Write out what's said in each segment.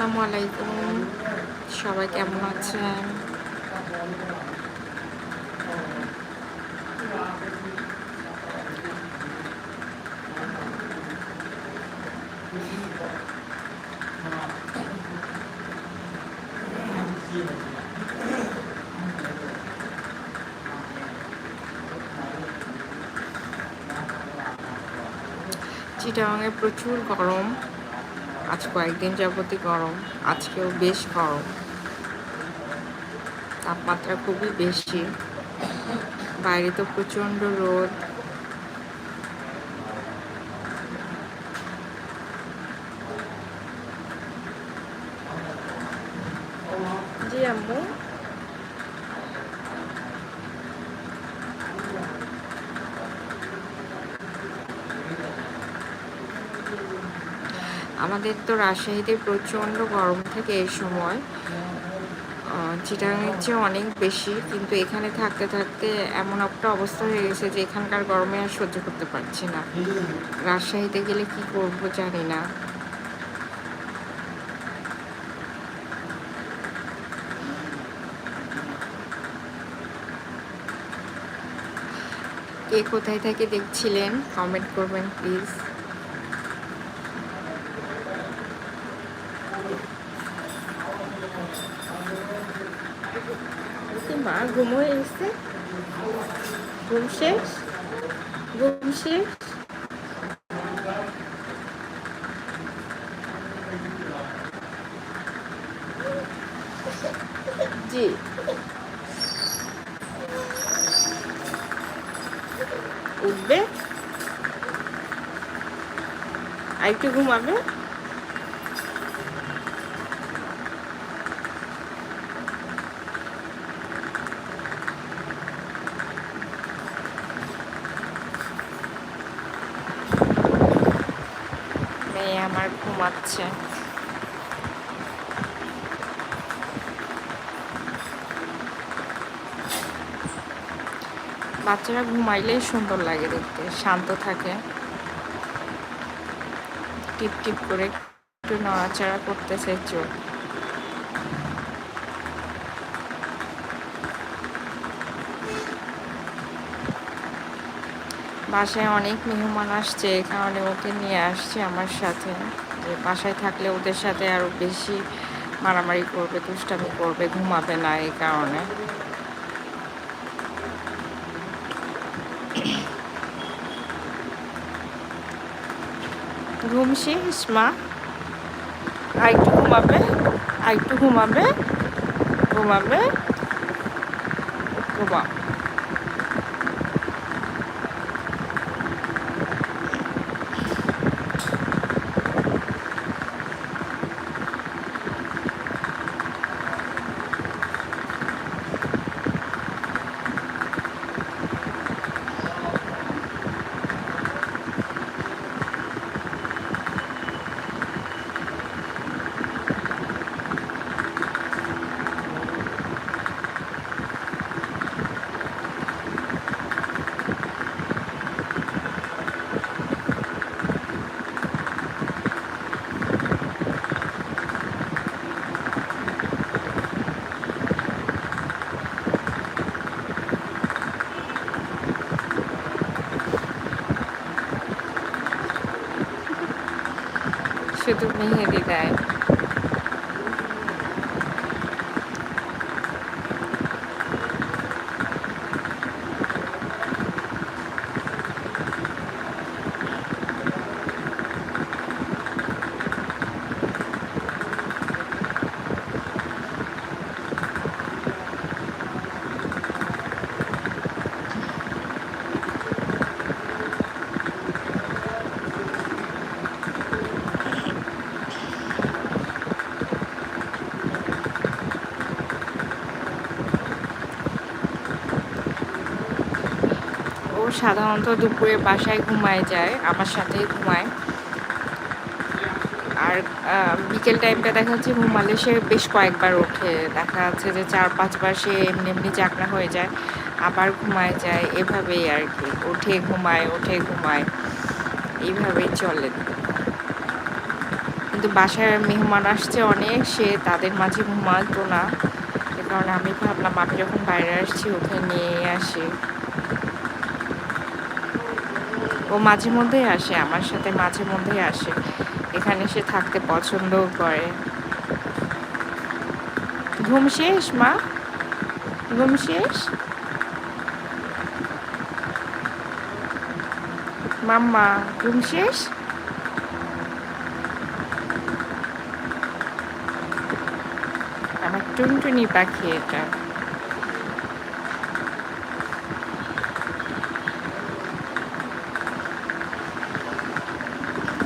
আসসালামু আলাইকুম। সবাই কেমন আছেন? চিটাগাঙে প্রচুর গরম। আজ কয়েকদিন যাবতই গরম, আজকেও বেশ গরম। তাপমাত্রা খুবই বেশি। বাইরে তো প্রচণ্ড রোদ। জি আম্মু। আমাদের তো রাজশাহীতে প্রচণ্ড গরম থাকে এই সময়। চিটাগাংয়ের চেয়ে অনেক বেশি, কিন্তু এখানে থাকতে থাকতে এমন একটা অবস্থা হয়ে গেছে যে এখানকার গরমে আর সহ্য করতে পারছি না। রাজশাহীতে গেলে কি করব জানি না। কে কোথায় থেকে দেখছিলেন? কমেন্ট করবেন প্লিজ মা ঘুম হয়ে গেছে ঘুম শেষ? ঘুম শেষ? জি। উঠবে? আর একটু ঘুমাবে? মেয়ে আমার ঘুমাচ্ছে। বাচ্চারা ঘুমাইলেই সুন্দর লাগে দেখতে, শান্ত থাকে। টিপ টিপ করে একটু নড়াচড়া করতেছে চোখ। বাসায় অনেক মেহমান আসছে, এই কারণে ওকে নিয়ে আসছে আমার সাথে। যে বাসায় থাকলে ওদের সাথে আরও বেশি মারামারি করবে, দুষ্টামি করবে, ঘুমাবে না এই কারণে। ঘুম মা? আরেকটু ঘুমাবে আরেকটু ঘুমাবে ঘুমাবে ঘুমা শুধু মেহেদি দেয় ও সাধারণত দুপুরে বাসায় ঘুমায় যায়, আমার সাথেই ঘুমায়। আর বিকেল টাইমটা দেখা যাচ্ছে ঘুমালে সে বেশ কয়েকবার ওঠে। দেখা যাচ্ছে যে চার, পাঁচবার সে এমনি এমনি চাকরা হয়ে যায়, আবার ঘুমায় যায়। এভাবেই আর কি। ওঠে ঘুমায় ওঠে ঘুমায়। এইভাবেই চলে। কিন্তু বাসায় মেহমান আসছে অনেক, সে তাদের মাঝে ঘুমাতো না। কারণে আমি ভাবলাম, আমি যখন বাইরে আসছি, ওকে নিয়ে আসি। ও মাঝে মধ্যেই আসে, আমার সাথে মাঝে মধ্যেই আসে। এখানে সে থাকতে পছন্দও করে। ঘুম শেষ, মা? ঘুম শেষ? মাম্মা, ঘুম শেষ? আমার টুনটুনি পাখি এটা।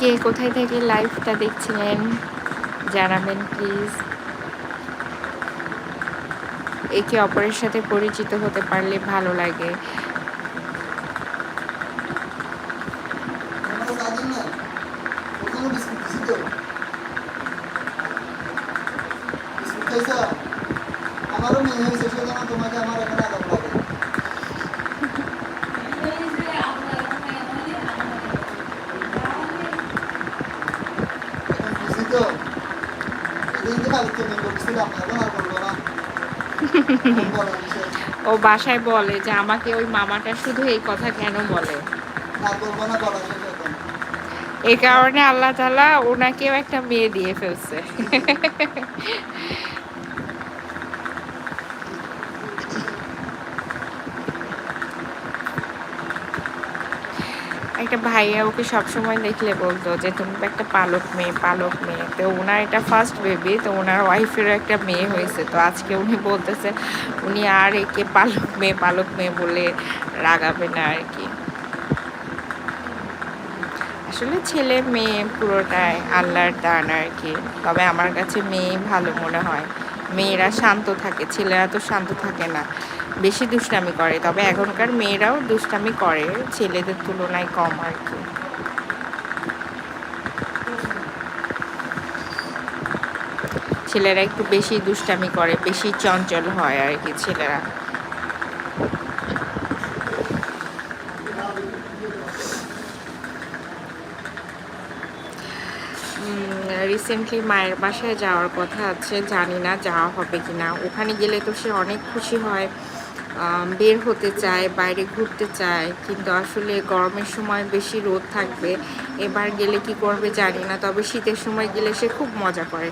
কে কোথায় থেকে লাইভটা দেখছিলেন? জানাবেন, প্লিজ। একে অপরের সাথে পরিচিত হতে পারলে ভালো লাগে। আমারও মেয়ে হয়েছে সেজন্য তোমাকে আমার এখন বুঝি তো এদিন তো কালকে মেয়ে করছিলাম এখন আর করব না খুব বড় বিষয়। ও বাসায় বলে যে আমাকে ওই মামাটা শুধু এই কথা কেন বলে? এই কারণে আল্লাহ তালা ওনাকেও একটা মেয়ে দিয়ে ফেলছে। একটা ভাইয়া ওকে সবসময় দেখলে বলতো যে, তুমি তো একটা পালক মেয়ে পালক মেয়ে। তো ওনার এটা ফার্স্ট বেবি তো ওনার ওয়াইফেরও একটা মেয়ে হয়েছে। তো আজকে উনি বলতেছে, উনি আর একে পালক মেয়ে পালক মেয়ে বলে রাগাবে না আর কি। আসলে ছেলে মেয়ে পুরোটাই আল্লাহর দান আর কি। তবে আমার কাছে মেয়ে ভালো মনে হয়। মেয়েরা শান্ত থাকে, ছেলেরা তো শান্ত থাকে না। বেশি দুষ্টামি করে, তবে এখনকার মেয়েরাও দুষ্টামি করে, ছেলেদের তুলনায় কম আর কি। ছেলেরা একটু বেশি দুষ্টামি করে, বেশি চঞ্চল হয় আর কি ছেলেরা। রিসেন্টলি মায়ের বাসায় যাওয়ার কথা আছে, জানি না যাওয়া হবে কি না। ওখানে গেলে তো সে অনেক খুশি হয় বের হতে চায়, বাইরে ঘুরতে চায়, কিন্তু আসলে গরমের সময় বেশি রোদ থাকবে। এবার গেলে কি করবে জানি না, তবে শীতের সময় গেলে সে খুব মজা করে।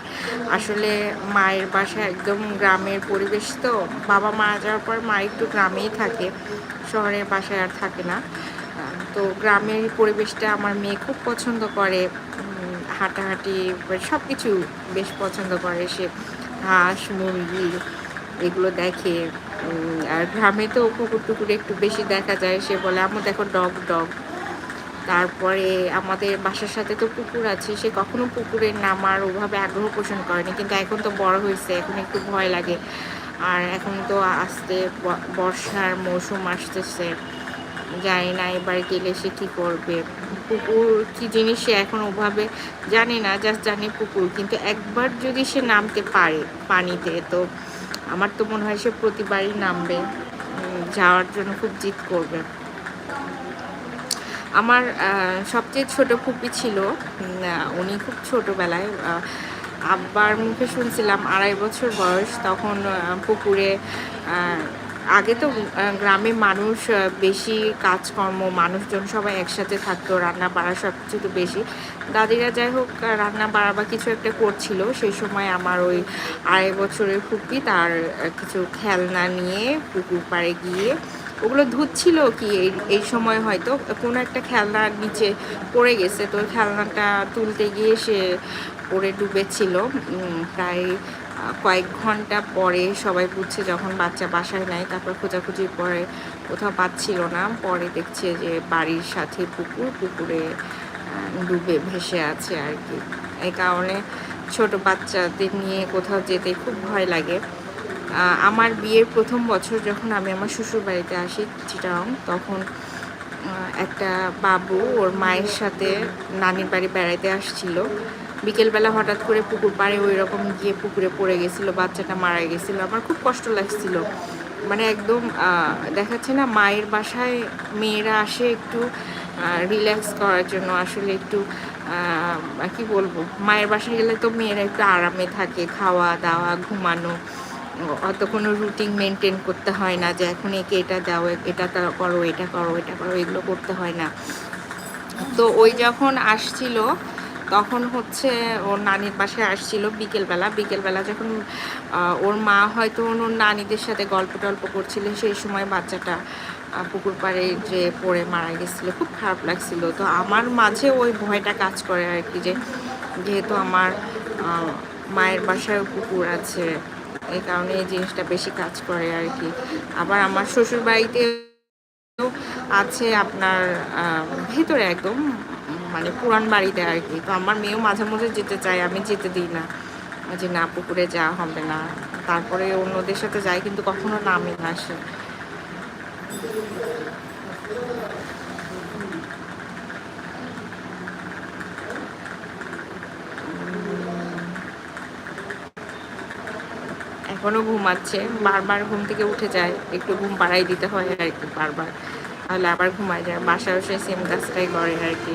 আসলে মায়ের বাসা একদম গ্রামের পরিবেশ তো, বাবা মারা যাওয়ার পর মা একটু গ্রামেই থাকে, শহরের বাসায় আর থাকে না। তো গ্রামের পরিবেশটা আমার মেয়ে খুব পছন্দ করে। হাঁটাহাঁটি সব কিছু বেশ পছন্দ করে সে। হাঁস, মুরগি এগুলো দেখে আর গ্রামে তো কুকুর টুকুর একটু বেশি দেখা যায়, সে বলে আমার দেখো ডগ ডগ। তারপরে আমাদের বাসার সাথে তো পুকুর আছে, সে কখনো পুকুরে নামার ওভাবে আগ্রহ পোষণ করেনি, কিন্তু এখন তো বড় হয়েছে, এখন একটু ভয় লাগে। আর এখন তো আসতে বর্ষার মৌসুম আসতেছে, জানি না এবার গেলে সে কী করবে। পুকুর, কী জিনিস সে এখন ওভাবে জানে না জাস্ট জানে পুকুর। কিন্তু একবার যদি সে নামতে পারে পানিতে, তো আমার তো মনে হয় সে প্রতিবারই নামবে। যাওয়ার জন্য খুব জিদ করবে। আমার সবচেয়ে ছোট ফুপি ছিল। উনি খুব ছোটবেলায় আব্বার মুখে শুনছিলাম আড়াই বছর বয়স। তখন পুকুরে আগে তো গ্রামে মানুষ বেশি কাজকর্ম, মানুষজন সবাই একসাথে থাকতো, রান্না বাড়া সব কিছু তো বেশি। দাদিরা যাই হোক রান্না বাড়া বা কিছু একটা করছিল, সেই সময় আমার ওই আড়াই বছরের ফুপি তার কিছু খেলনা নিয়ে পুকুর পাড়ে গিয়ে, ওগুলো ধুচ্ছিল কি এই এই সময় হয়তো, কোনো একটা খেলনার নিচে পড়ে গেছে, তো খেলনাটা তুলতে গিয়ে সে পড়ে ডুবেছিল প্রায় কয়েক ঘণ্টা পরে সবাই বুঝছে যখন বাচ্চা বাসায় নেয় তারপর খোঁজাখুঁজি পরে কোথাও পাচ্ছিল না। পরে দেখছে যে বাড়ির সাথে পুকুর, পুকুরে ডুবে ভেসে আছে আর কি। এই কারণে ছোট বাচ্চাদের নিয়ে কোথাও যেতে খুব ভয় লাগে। আমার বিয়ের প্রথম বছর যখন আমি আমার শ্বশুর বাড়িতে আসি চিটাং তখন একটা বাবু ওর মায়ের সাথে নানির বাড়ি বেড়াইতে আসছিল। বিকেলবেলা হঠাৎ করে পুকুর পাড়ে ওই রকম গিয়ে পুকুরে পড়ে গেছিল, বাচ্চাটা মারা গেছিল। আমার খুব কষ্ট লাগছিল। মানে একদম দেখাচ্ছে না মায়ের বাসায় মেয়েরা আসে একটু রিল্যাক্স করার জন্য। আসলে একটু কি বলব? মায়ের বাসায় গেলে তো মেয়েরা একটু আরামে থাকে, খাওয়া দাওয়া, ঘুমানো। অত কোনো রুটিন মেনটেন করতে হয় না যে এখন একে এটা দাও, এটা করো এটা করো এটা করো, এগুলো করতে হয় না। তো ওই যখন আসছিল তখন হচ্ছে ওর নানির বাসায় আসছিল বিকেলবেলা। বিকেলবেলা যখন ওর মা হয়তো ওর নানিদের সাথে গল্প টল্প করছিল, সেই সময় বাচ্চাটা পুকুর পাড়ে যে পড়ে মারা গেছিল, খুব খারাপ লাগছিল। তো আমার মাঝে ওই ভয়টা কাজ করে আর কি যে, যেহেতু আমার মায়ের বাসায় পুকুর আছে, এই কারণে এই জিনিসটা বেশি কাজ করে আর কি আবার আমার শ্বশুর বাড়িতে আছে আপনার ভেতরে একদম মানে পুরান বাড়িতে আর কি। তো আমার মেয়েও মাঝে মাঝে যেতে চায়, আমি যেতে দিই না। যে, না, পুকুরে যাওয়া হবে না। তারপরে অন্যদের সাথে যাই, কিন্তু কখনো নামে না আসে এখনও ঘুমাচ্ছে, বারবার ঘুম থেকে উঠে যায়, একটু ঘুম পাড়াই দিতে হয় আর কি বারবার। তাহলে আবার ঘুমায় যায়, বাসায় সে সেম কাজটাই করে আর কি।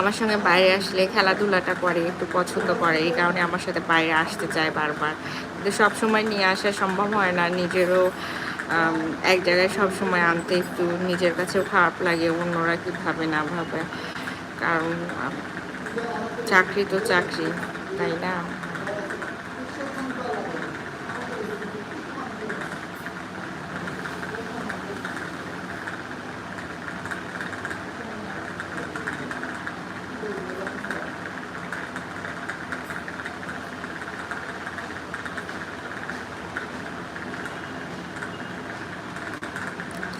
আমার সঙ্গে বাইরে আসলে খেলাধুলাটা করে, একটু পছন্দ করে, এই কারণে আমার সাথে বাইরে আসতে চায় বারবার। কিন্তু সবসময় নিয়ে আসা সম্ভব হয় না, নিজেরও এক জায়গায় সব সময় আনতে একটু নিজের কাছেও খারাপ লাগে, অন্যরা কি ভাবে না ভাবে? কারণ চাকরি তো চাকরি, তাই না?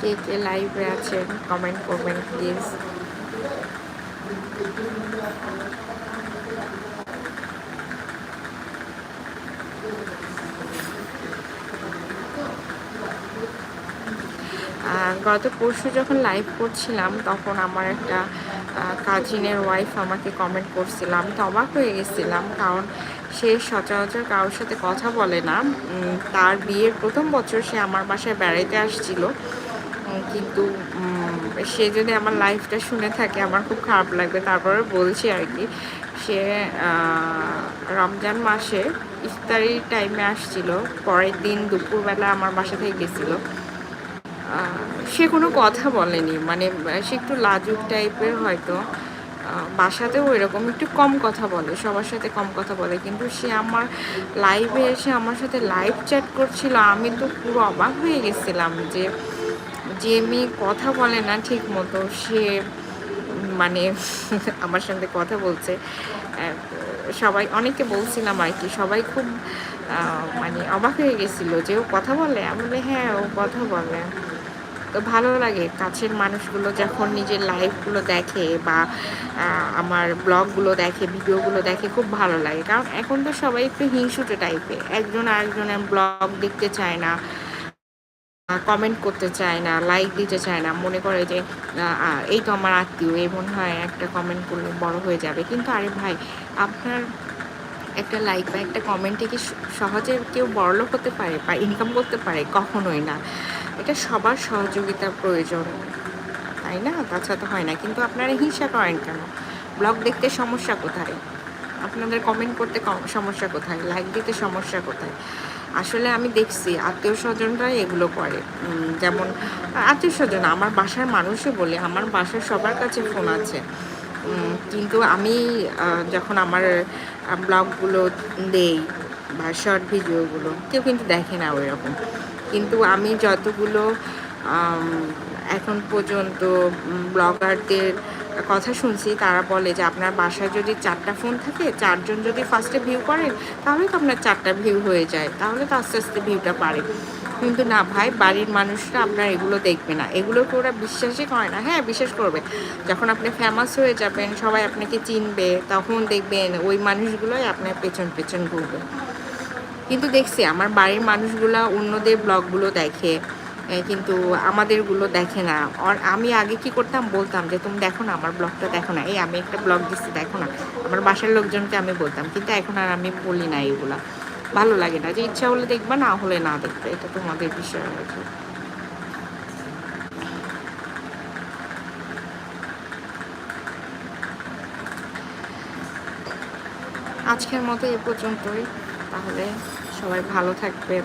কে কে লাইভে আছেন কমেন্ট করবেন প্লিজ গত পরশু যখন লাইভ করছিলাম, তখন আমার একটা কাজিনের ওয়াইফ আমাকে কমেন্ট করছিল। আমি তো অবাক হয়ে গেছিলাম, কারণ সে সচরাচর কারোর সাথে কথা বলে না। তার বিয়ের প্রথম বছর সে আমার বাসায় বেড়াইতে আসছিল। কিন্তু সে যদি আমার লাইফটা শুনে থাকে, আমার খুব খারাপ লাগবে। তারপরে বলছি আর কি, সে রমজান মাসে ইফতারির টাইমে আসছিল, পরের দিন দুপুরবেলা আমার বাসা থেকে গেছিল। সে কোনো কথা বলেনি মানে সে একটু লাজুক টাইপের হয়তো। বাসাতেও এরকম একটু কম কথা বলে, সবার সাথে কম কথা বলে, কিন্তু সে আমার লাইভে এসে আমার সাথে লাইভ চ্যাট করছিল। আমি তো পুরো অবাক হয়ে গেছিলাম যে যে মেয়ে কথা বলে না ঠিক মতো সে মানে আমার সঙ্গে কথা বলছে। সবাই, অনেকে বলছিলাম আর কি, সবাই খুব মানে অবাক হয়ে গেছিল যে ও কথা বলে। আমি বলি হ্যাঁ ও কথা বলে। তো ভালো লাগে কাছের মানুষগুলো যখন নিজের লাইফগুলো দেখে বা আমার ব্লগগুলো দেখে ভিডিওগুলো দেখে খুব ভালো লাগে। কারণ এখন তো সবাই একটু হিংসুটে টাইপের একজন আরেকজনের ব্লগ দেখতে চায় না। কমেন্ট করতে চায় না লাইক দিতে চায় না, মনে করে যে এই তো আমার আত্মীয়, এই মনে হয় একটা কমেন্ট করলে বড় হয়ে যাবে। কিন্তু আরে ভাই, আপনার একটা লাইক বা একটা কমেন্টে কি সহজে কেউ বড়লোক হতে পারে বা ইনকাম করতে পারে, কখনোই না। এটা সবার সহযোগিতার প্রয়োজন, তাই না? তাছাড়া তো হয় না। কিন্তু আপনারা হিংসা করেন কেন? ব্লগ দেখতে সমস্যা কোথায়? আপনাদের কমেন্ট করতে সমস্যা কোথায়? লাইক দিতে সমস্যা কোথায়? আসলে আমি দেখছি আত্মীয় স্বজনরা এগুলো করে। যেমন, আত্মীয় স্বজন, আমার বাসার মানুষই বলে, আমার বাসার সবার কাছে ফোন আছে। কিন্তু আমি যখন আমার ব্লগগুলো দেই বা শর্ট ভিডিওগুলো কেউ কিন্তু দেখে না ওই রকম কিন্তু আমি যতগুলো এখন পর্যন্ত ব্লগারদের কথা শুনছি, তারা বলে যে আপনার বাসায় যদি চারটা ফোন থাকে, চারজন যদি ফার্স্টে ভিউ করেন, তাহলে তো আপনার চারটা ভিউ হয়ে যায়, তাহলে তো আস্তে আস্তে ভিউটা পারে কিন্তু না ভাই, বাড়ির মানুষরা আপনার এগুলো দেখবে না। এগুলোকে ওরা বিশ্বাসই করে না। হ্যাঁ বিশ্বাস করবে। যখন আপনি ফেমাস হয়ে যাবেন, সবাই আপনাকে চিনবে, তখন দেখবেন ওই মানুষগুলোই আপনার পেছন পেছন ঘুরবে। কিন্তু দেখছি, আমার বাড়ির মানুষগুলো অন্যদের ব্লগগুলো দেখে কিন্তু আমাদেরগুলো দেখে না। আর আমি আগে কি করতাম, বলতাম যে, তুমি দেখো না, আমার ব্লগটা দেখো না। এই আমি একটা ব্লগ দিচ্ছি দেখো না। আমার বাসার লোকজনকে আমি বলতাম, কিন্তু এখন আর আমি বলি না এইগুলো ভালো লাগে না, যে ইচ্ছা হলে দেখবা, না হলে না দেখবে। এটা তোমাদের বিষয় আছে আজকের মতো এ পর্যন্তই। তাহলে সবাই ভালো থাকবেন।